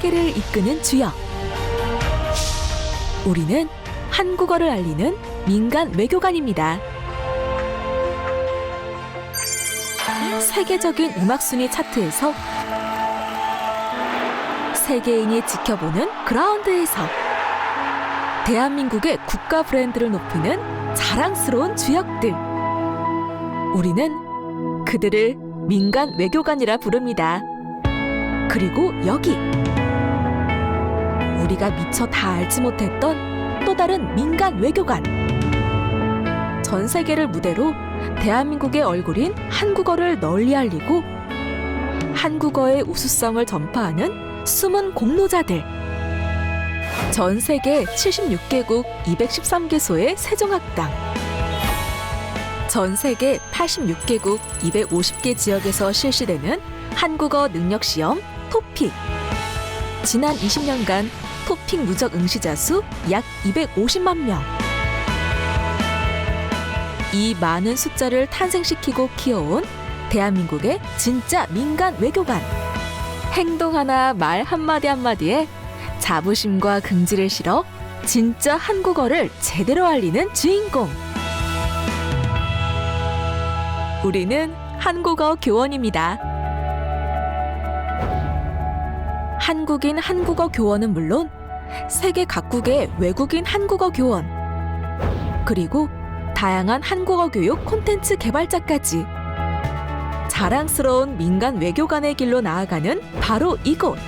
세계를 이끄는 주역. 우리는 한국어를 알리는 민간 외교관입니다. 세계적인 음악 순위 차트에서 세계인이 지켜보는 그라운드에서 대한민국의 국가 브랜드를 높이는 자랑스러운 주역들. 우리는 그들을 민간 외교관이라 부릅니다. 그리고 여기 우리가 미처 다 알지 못했던 또 다른 민간 외교관. 전 세계를 무대로 대한민국의 얼굴인 한국어를 널리 알리고 한국어의 우수성을 전파하는 숨은 공로자들. 전 세계 76개국 213개소의 세종학당. 전 세계 86개국 250개 지역에서 실시되는 한국어 능력 시험 토픽. 지난 20년간 토픽 누적 응시자 수 약 250만 명. 이 많은 숫자를 탄생시키고 키워온 대한민국의 진짜 민간 외교관. 행동 하나 말 한마디 한마디에 자부심과 긍지를 실어 진짜 한국어를 제대로 알리는 주인공. 우리는 한국어 교원입니다. 한국인 한국어 교원은 물론 세계 각국의 외국인 한국어 교원 그리고 다양한 한국어 교육 콘텐츠 개발자까지. 자랑스러운 민간 외교관의 길로 나아가는 바로 이곳.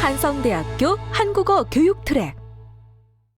한성대학교 한국어 교육 트랙